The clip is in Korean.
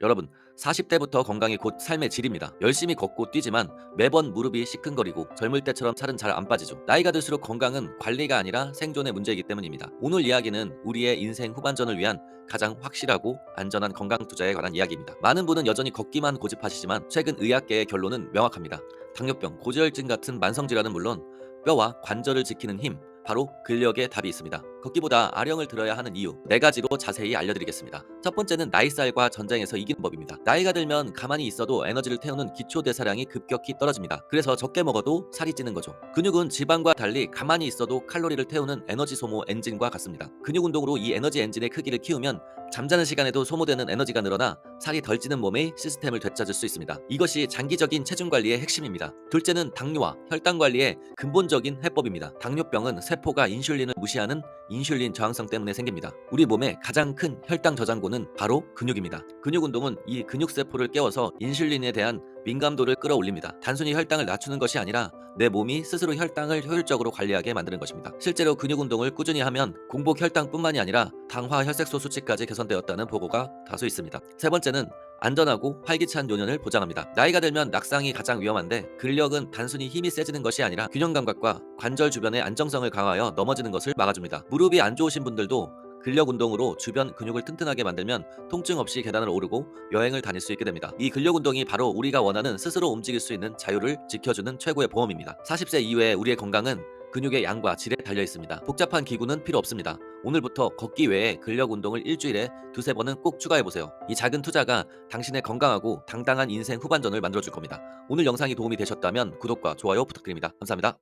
여러분, 40대부터 건강이 곧 삶의 질입니다. 열심히 걷고 뛰지만 매번 무릎이 시큰거리고 젊을 때처럼 살은 잘 안 빠지죠. 나이가 들수록 건강은 관리가 아니라 생존의 문제이기 때문입니다. 오늘 이야기는 우리의 인생 후반전을 위한 가장 확실하고 안전한 건강 투자에 관한 이야기입니다. 많은 분은 여전히 걷기만 고집하시지만 최근 의학계의 결론은 명확합니다. 당뇨병, 고지혈증 같은 만성 질환은 물론 뼈와 관절을 지키는 힘, 바로 근력의 답이 있습니다. 걷기보다 아령을 들어야 하는 이유 네 가지로 자세히 알려드리겠습니다. 첫 번째는 나이살과 전쟁에서 이기는 법입니다. 나이가 들면 가만히 있어도 에너지를 태우는 기초 대사량이 급격히 떨어집니다. 그래서 적게 먹어도 살이 찌는 거죠. 근육은 지방과 달리 가만히 있어도 칼로리를 태우는 에너지 소모 엔진과 같습니다. 근육 운동으로 이 에너지 엔진의 크기를 키우면 잠자는 시간에도 소모되는 에너지가 늘어나 살이 덜 찌는 몸의 시스템을 되찾을 수 있습니다. 이것이 장기적인 체중 관리의 핵심입니다. 둘째는 당뇨와 혈당 관리의 근본적인 해법입니다. 당뇨병은 세포가 인슐린을 무시하는 인슐린 저항성 때문에 생깁니다. 우리 몸의 가장 큰 혈당 저장고는 바로 근육입니다. 근육 운동은 이 근육 세포를 깨워서 인슐린에 대한 민감도를 끌어올립니다. 단순히 혈당을 낮추는 것이 아니라 내 몸이 스스로 혈당을 효율적으로 관리하게 만드는 것입니다. 실제로 근육 운동을 꾸준히 하면 공복 혈당뿐만이 아니라 당화 혈색소 수치까지 개선되었다는 보고가 다수 있습니다. 세 번째는 안전하고 활기찬 노년을 보장합니다. 나이가 들면 낙상이 가장 위험한데 근력은 단순히 힘이 세지는 것이 아니라 균형 감각과 관절 주변의 안정성을 강화하여 넘어지는 것을 막아줍니다. 무릎이 안 좋으신 분들도 근력 운동으로 주변 근육을 튼튼하게 만들면 통증 없이 계단을 오르고 여행을 다닐 수 있게 됩니다. 이 근력 운동이 바로 우리가 원하는 스스로 움직일 수 있는 자유를 지켜주는 최고의 보험입니다. 40세 이후에 우리의 건강은 근육의 양과 질에 달려 있습니다. 복잡한 기구는 필요 없습니다. 오늘부터 걷기 외에 근력 운동을 일주일에 두세 번은 꼭 추가해 보세요. 이 작은 투자가 당신의 건강하고 당당한 인생 후반전을 만들어 줄 겁니다. 오늘 영상이 도움이 되셨다면 구독과 좋아요 부탁드립니다. 감사합니다.